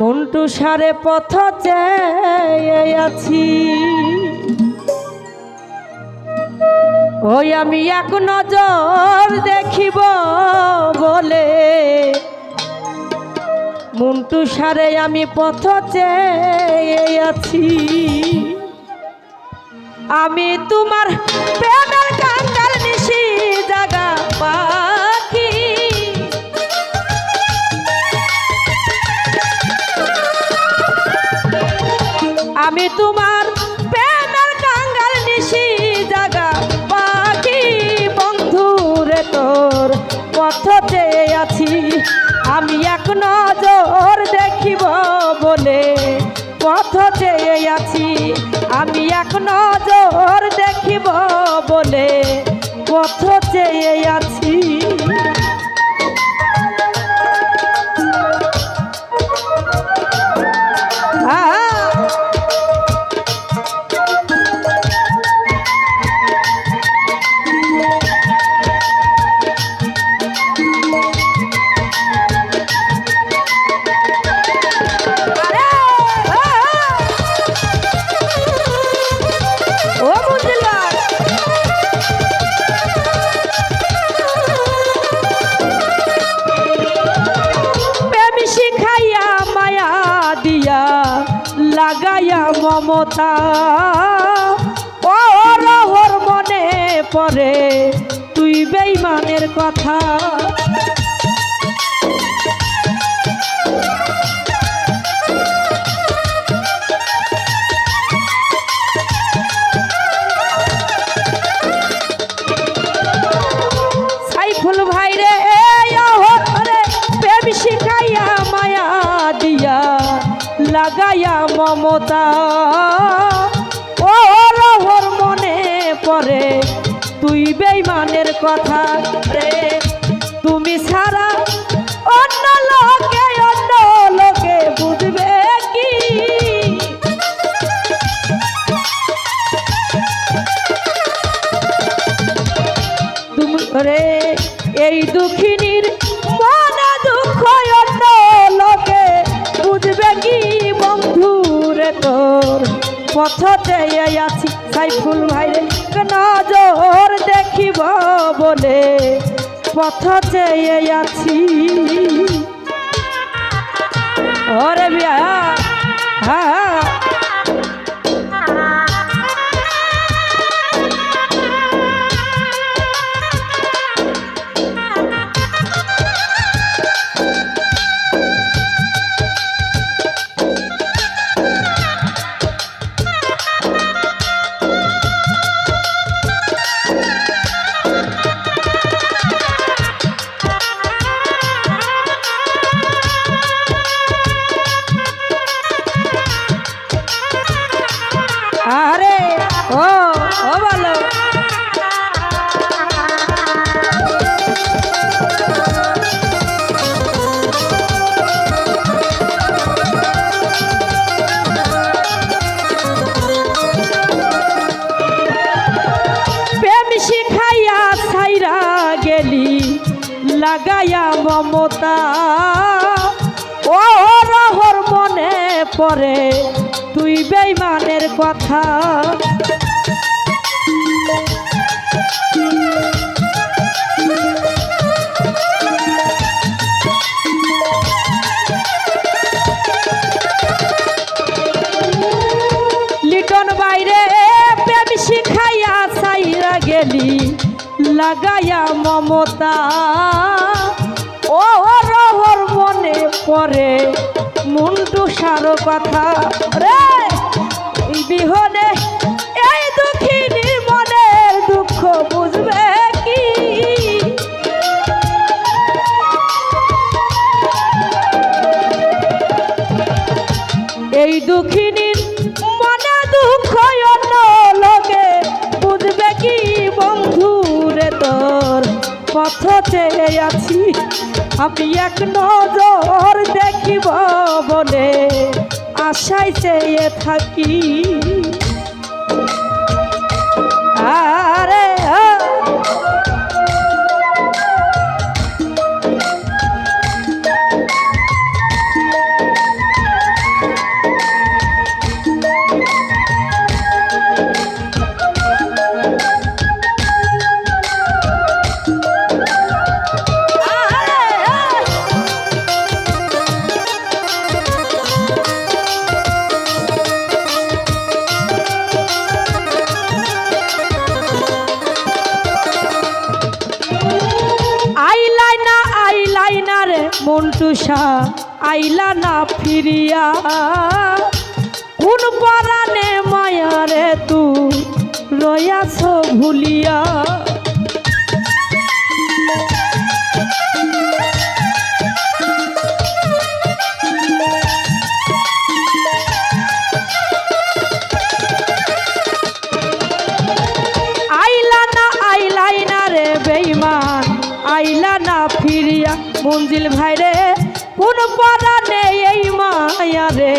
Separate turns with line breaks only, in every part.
মন্টু সারে পথ চেয়ে আছি ওই আমি এক নজর দেখিব বলে। মন্টু সারে আমি পথ চেয়ে আছি আমি তোমার প্রেমের পাখি আমি তোমার প্রেমের কাঙ্গাল নিশি জাগা পাখি। বন্ধুরে তোর পথ চেয়ে আছি। আমি এক নজর দেখিব বলে পথ চেয়ে আছি। আমি এক নজর দেখিব বলে পথ চেয়ে আছি। মমতা ও রহর মনে পড়ে তুই বেইমানের কথা। মমতা। বেইমানের কথা রে। তুমি ছাড়া অন্য লোকে অন্য লোকে বুঝবে কি? তুমি রে, এই দুঃখিনীর পথ চেয়ে আছি সাইফুল ভাই রে নজর দেখিব বলে। পথতে আছি। ওরে বিয়া হ্যাঁ মমতা ও রহর মনে পড়ে তুই বেইমানের কথা। লাগাইয়া মমতা। ও রহর মনে পড়ে। মুন্টু সারো কথা। রে! বিহনে, এই দুঃখিনীর মনের দুঃখ বুঝবে এই দুঃখিনীর মনে দুঃখ অন্য লোকে বুঝবে কি বন্ধু রে তোর পথ চেয়ে আছি। আমি এক নজর দেখিব বলে আশায় চেয়ে থাকি। আইলা না ফিরিয়া। কোন পরাণে মায়ারে তু রয়াছ ভুলিয়া। রে মঞ্জিল ভাইরে কোন পারা নেই এই মায়া রে,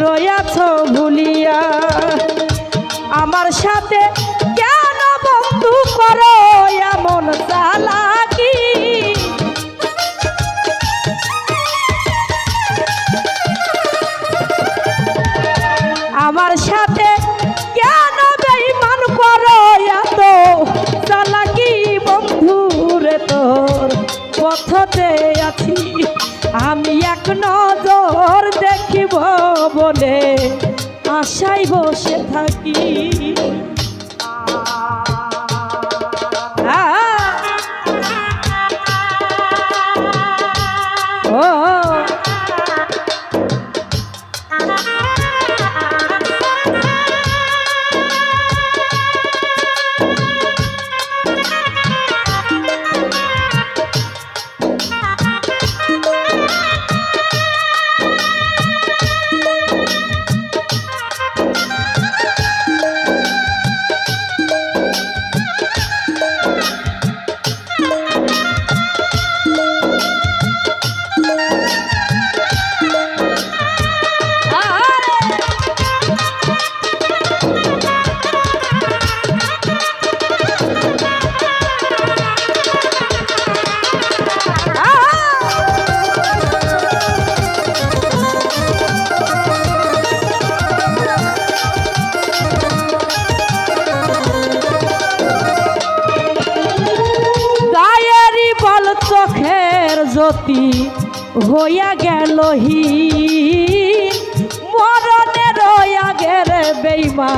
রয়াছ ভুলিয়া। আমার সাথে কেন বন্ধু করো এমন চালাকি? আমার সাথে কেন বেইমান করো এত চালাকি বন্ধু রে তোর? পথতে আছি আমি এক নজর দেখিব বলে আশায় বসে থাকি। জ্যোতি হইয়া গেল হি। মরণের আগের বেইমা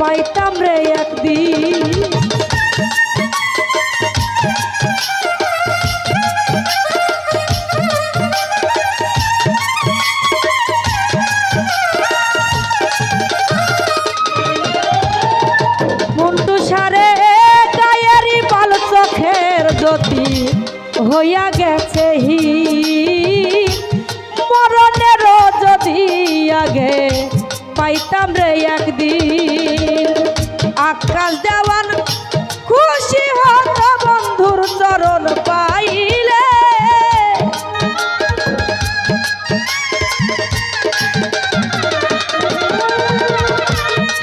পাইতাম রে একদিন পাইতাম রে একদিন। আকাশ দেওয়ান খুশি হত বন্ধুর চরণ পাইলে।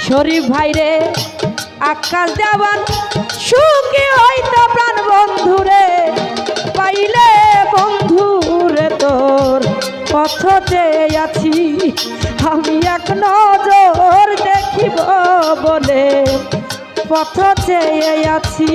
শরীফ ভাইরে আকাশ দেওয়ান সুখী হইতো প্রাণ বন্ধুরে। পাইলে বন্ধুরে তোর পথতে আছি। আমি এক নজর দেখিব বলে পথ চেয়ে আছি।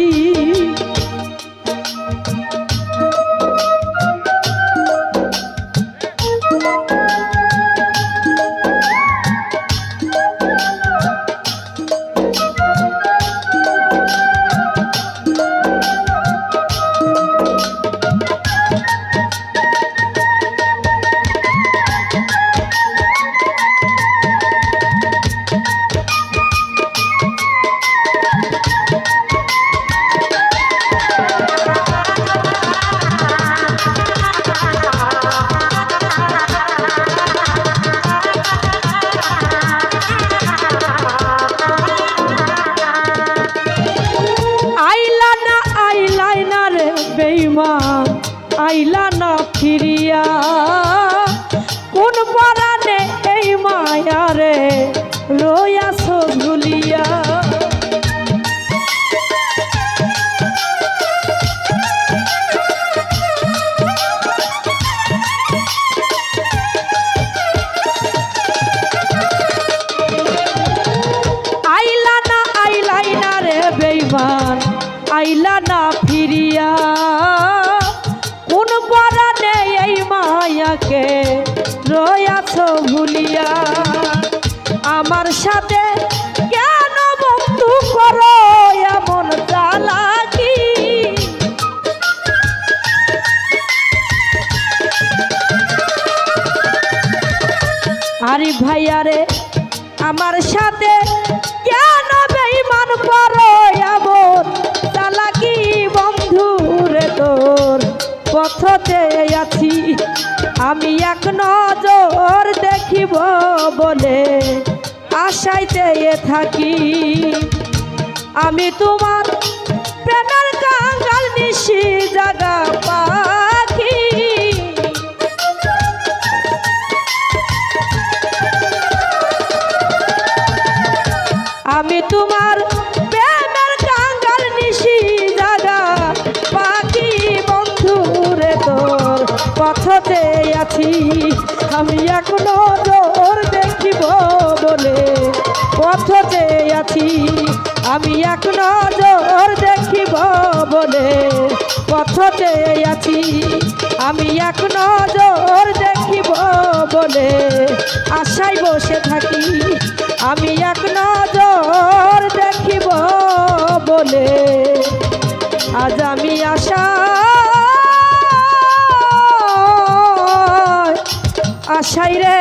বেইমান আইলা না ফিরিয়া। কোন পরানে এই মায়া রে ভাইয়ারে আমার সাথে কেন বেইমান করো এমন? চালাকি বন্ধু রে তোর? পথতে আছি, আমি এক নজর দেখিব বলে আশাইতে থাকি। আমি তোমার প্রেমের কাঙ্গাল নিশি জাগা পাখি আমি এখনও জোর দেখিব বলে আশায় বসে থাকি। আমি এক নজর দেখিব বলে আজ আমি আশা আশাই রে